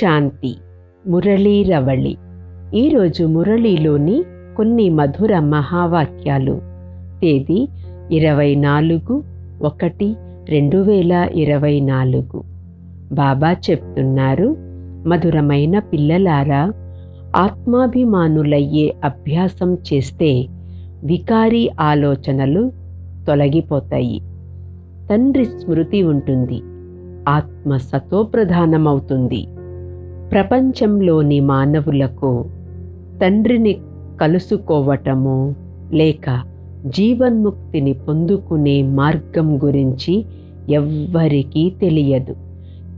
శాంతి. మురళీరవళి. ఈరోజు మురళీలోని కొన్ని మధుర మహావాక్యాలు. తేదీ ఇరవై నాలుగు ఒకటి రెండు వేల ఇరవై నాలుగు. బాబా చెప్తున్నారు మధురమైన పిల్లలారా ఆత్మాభిమానులయ్యే అభ్యాసం చేస్తే వికారీ ఆలోచనలు తొలగిపోతాయి. తండ్రి స్మృతి ఉంటుంది ఆత్మ సతోప్రధానమవుతుంది ప్రపంచంలోని మానవులకు తండ్రిని కలుసుకోవటము లేక జీవన్ముక్తిని పొందుకునే మార్గం గురించి ఎవ్వరికీ తెలియదు.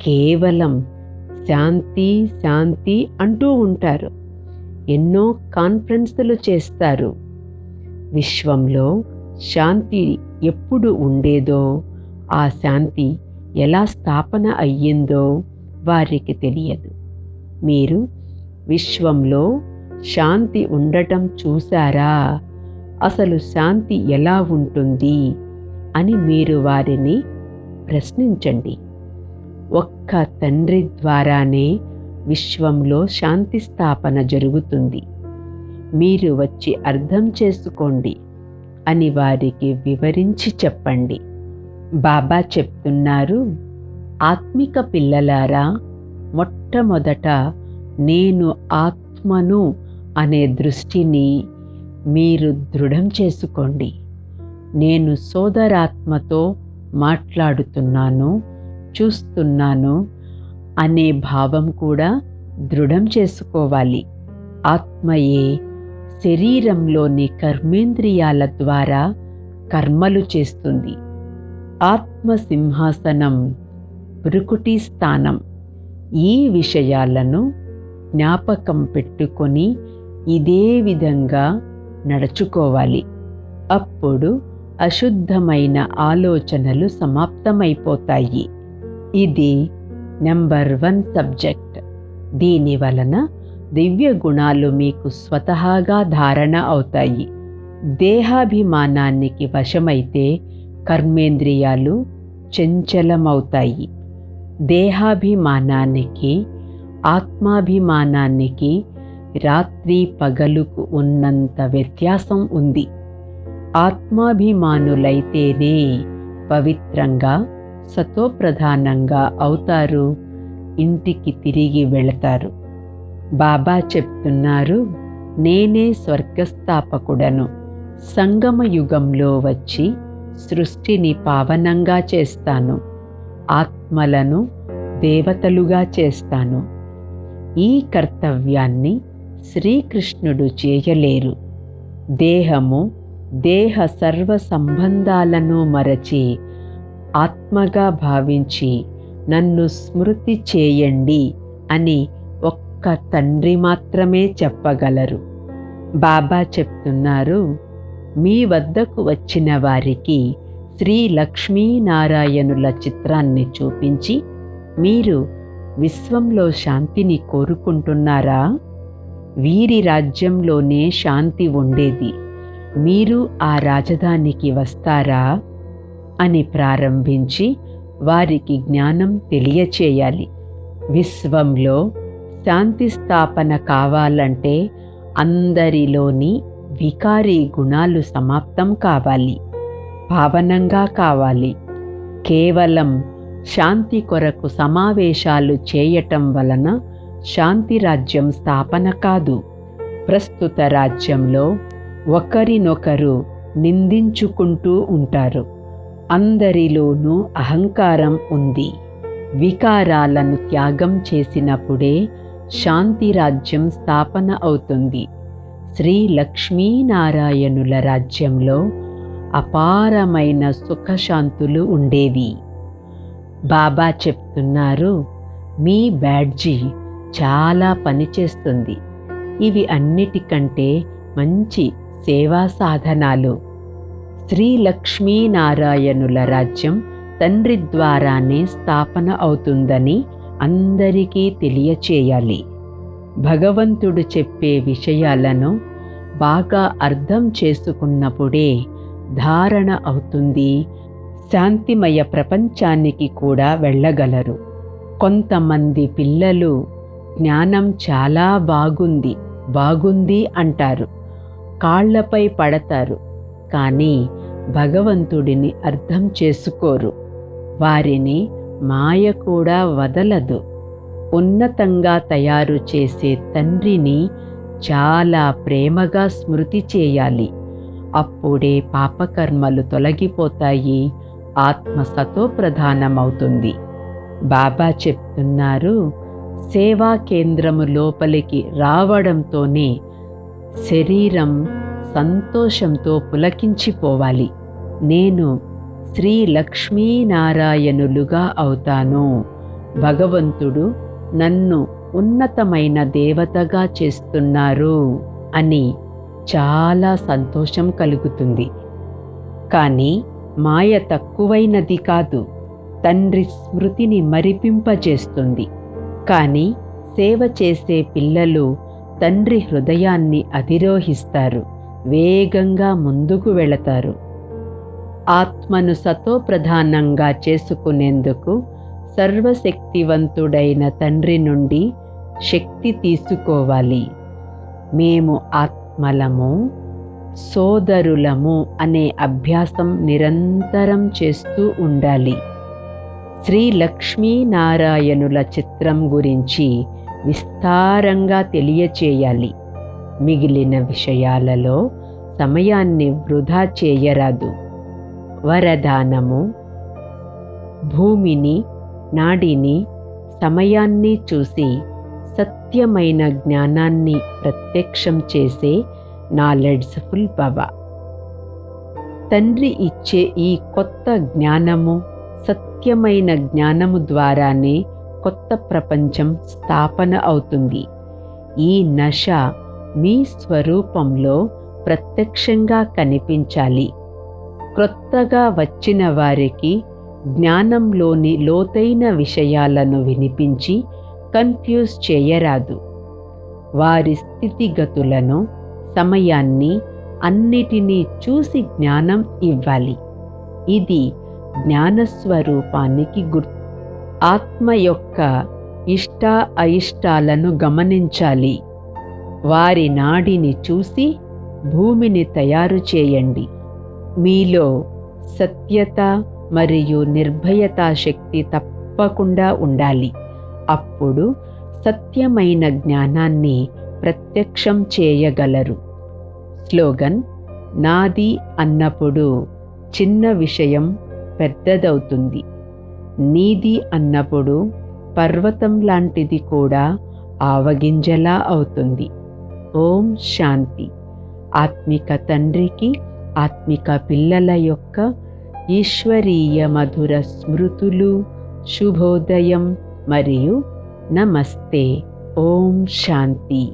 కేవలం శాంతి శాంతి అంటూ ఉంటారు. ఎన్నో కాన్ఫరెన్స్లు చేస్తారు. విశ్వంలో శాంతి ఎప్పుడు ఉండేదో ఆ శాంతి ఎలా స్థాపన అయ్యిందో వారికి తెలియదు. మీరు విశ్వంలో శాంతి ఉండటం చూసారా అసలు శాంతి ఎలా ఉంటుంది? అని మీరు వారిని ప్రశ్నించండి. ఒక్క తండ్రి ద్వారానే విశ్వంలో శాంతి స్థాపన జరుగుతుంది. మీరు వచ్చి అర్థం చేసుకోండి అని వారికి వివరించి చెప్పండి. బాబా చెప్తున్నారు ఆత్మిక పిల్లలారా మొట్టమొదట నేను ఆత్మను అనే దృష్టిని మీరు దృఢం చేసుకోండి. నేను సోదరాత్మతో మాట్లాడుతున్నాను చూస్తున్నాను అనే భావం కూడా దృఢం చేసుకోవాలి. ఆత్మయే శరీరంలోని కర్మేంద్రియాల ద్వారా కర్మలు చేస్తుంది. ఆత్మ సింహాసనం భృకుటి స్థానం. ఈ విషయాలను జ్ఞాపకం పెట్టుకొని ఇదే విధంగా నడుచుకోవాలి. అప్పుడు అశుద్ధమైన ఆలోచనలు సమాప్తమైపోతాయి. ఇది నెంబర్ వన్ సబ్జెక్ట్. దీని వలన దివ్య గుణాలు మీకు స్వతహాగా ధారణ అవుతాయి. దేహాభిమానానికి వశమైతే కర్మేంద్రియాలు చంచలమవుతాయి. దేహాభిమానానికి ఆత్మాభిమానానికి రాత్రి పగలుకు ఉన్నంత వ్యత్యాసం ఉంది. ఆత్మాభిమానులైతేనే పవిత్రంగా సతోప్రధానంగా అవుతారు ఇంటికి తిరిగి వెళతారు. బాబా చెప్తున్నారు నేనే స్వర్గస్థాపకుడను. సంగమ యుగంలో వచ్చి సృష్టిని పావనంగా చేస్తాను. ఆత్మలను దేవతలుగా చేస్తాను. ఈ కర్తవ్యాన్ని శ్రీకృష్ణుడు చేయలేరు. దేహము దేహ సర్వ సంబంధాలను మరచి ఆత్మగా భావించి నన్ను స్మృతి చేయండి అని ఒక్క తండ్రి మాత్రమే చెప్పగలరు. బాబా చెప్తున్నారు మీ వద్దకు వచ్చిన వారికి శ్రీ లక్ష్మీనారాయణుల చిత్రాన్ని చూపించి మీరు విశ్వంలో శాంతిని కోరుకుంటున్నారా? వీరి రాజ్యంలోనే శాంతి ఉండేది. మీరు ఆ రాజధానికి వస్తారా? అని ప్రారంభించి వారికి జ్ఞానం తెలియచేయాలి. విశ్వంలో శాంతి స్థాపన కావాలంటే అందరిలోని వికారీ గుణాలు సమాప్తం కావాలి. పావనంగా కావాలి. కేవలం శాంతి కొరకు సమావేశాలు చేయటం వలన శాంతి రాజ్యం స్థాపన కాదు. ప్రస్తుత రాజ్యంలో ఒకరినొకరు నిందించుకుంటూ ఉంటారు. అందరిలోనూ అహంకారం ఉంది. వికారాలను త్యాగం చేసినప్పుడే శాంతి రాజ్యం స్థాపన అవుతుంది. శ్రీ లక్ష్మీనారాయణుల రాజ్యంలో అపారమైన సుఖశాంతులు ఉండేవి. బాబా చెప్తున్నారు మీ బ్యాడ్జీ చాలా పనిచేస్తుంది. ఇవి అన్నిటికంటే మంచి సేవా సాధనాలు. శ్రీ లక్ష్మీనారాయణుల రాజ్యం తండ్రి ద్వారానే స్థాపన అవుతుందని అందరికీ తెలియచేయాలి. భగవంతుడు చెప్పే విషయాలను బాగా అర్థం చేసుకున్నప్పుడే ధారణ అవుతుంది. శాంతిమయ ప్రపంచానికి కూడా వెళ్ళగలరు. కొంతమంది పిల్లలు జ్ఞానం చాలా బాగుంది బాగుంది అంటారు. కాళ్ళపై పడతారు కానీ భగవంతుడిని అర్థం చేసుకోరు. వారిని మాయ కూడా వదలదు. ఉన్నతంగా తయారు చేసే తండ్రిని చాలా ప్రేమగా స్మృతి చేయాలి. అప్పుడే పాపకర్మలు తొలగిపోతాయి. ఆత్మ సతోప్రధానమవుతుంది బాబా చెప్తున్నారు సేవా కేంద్రము లోపలికి రావడంతోనే శరీరం సంతోషంతో పులకించిపోవాలి. నేను శ్రీ లక్ష్మీనారాయణులుగా అవుతాను. భగవంతుడు నన్ను ఉన్నతమైన దేవతగా చేస్తున్నారు అని చాలా సంతోషం కలుగుతుంది. కానీ మాయ తక్కువైనది కాదు. తండ్రి స్మృతిని మరిపింపజేస్తుంది. కానీ సేవ చేసే పిల్లలు తండ్రి హృదయాన్ని అధిరోహిస్తారు. వేగంగా ముందుకు వెళతారు. ఆత్మను సతోప్రధానంగా చేసుకునేందుకు సర్వశక్తివంతుడైన తండ్రి నుండి శక్తి తీసుకోవాలి. మేము మలము సోదరులము అనే అభ్యాసం నిరంతరం చేస్తూ ఉండాలి. శ్రీ లక్ష్మీనారాయణుల చిత్రం గురించి విస్తారంగా తెలియచేయాలి. మిగిలిన విషయాలలో సమయాన్ని వృధా చేయరాదు. వరదానము భూమిని నాడిని సమయాన్ని చూసి సత్యమైన జ్ఞానాన్ని ప్రత్యక్షం చేసే నాలెడ్జ్ఫుల్ భవ తండ్రి ఇచ్చే ఈ కొత్త జ్ఞానము సత్యమైన జ్ఞానము ద్వారానే కొత్త ప్రపంచం స్థాపన అవుతుంది. ఈ నశ మీ స్వరూపంలో ప్రత్యక్షంగా కనిపించాలి. క్రొత్తగా వచ్చిన వారికి జ్ఞానంలోని లోతైన విషయాలను వినిపించి కన్ఫ్యూజ్ చేయరాదు. వారి స్థితిగతులను సమయాన్ని అన్నిటినీ చూసి జ్ఞానం ఇవ్వాలి. ఇది జ్ఞానస్వరూపానికి గుర్తు. ఆత్మ యొక్క ఇష్ట అయిష్టాలను గమనించాలి. వారి నాడిని చూసి భూమిని తయారు చేయండి. మీలో సత్యత మరియు నిర్భయతా శక్తి తప్పకుండా ఉండాలి. అప్పుడు సత్యమైన జ్ఞానాన్ని ప్రత్యక్షం చేయగలరు. స్లోగన్ నాది అన్నప్పుడు చిన్న విషయం పెద్దదవుతుంది. నీది అన్నప్పుడు పర్వతం లాంటిది కూడా ఆవగింజలా అవుతుంది. ఓం శాంతి. ఆత్మిక తండ్రికి ఆత్మిక పిల్లల యొక్క ఈశ్వరీయ మధుర స్మృతులు శుభోదయం మరియు నమస్తే. ఓం శాంతి.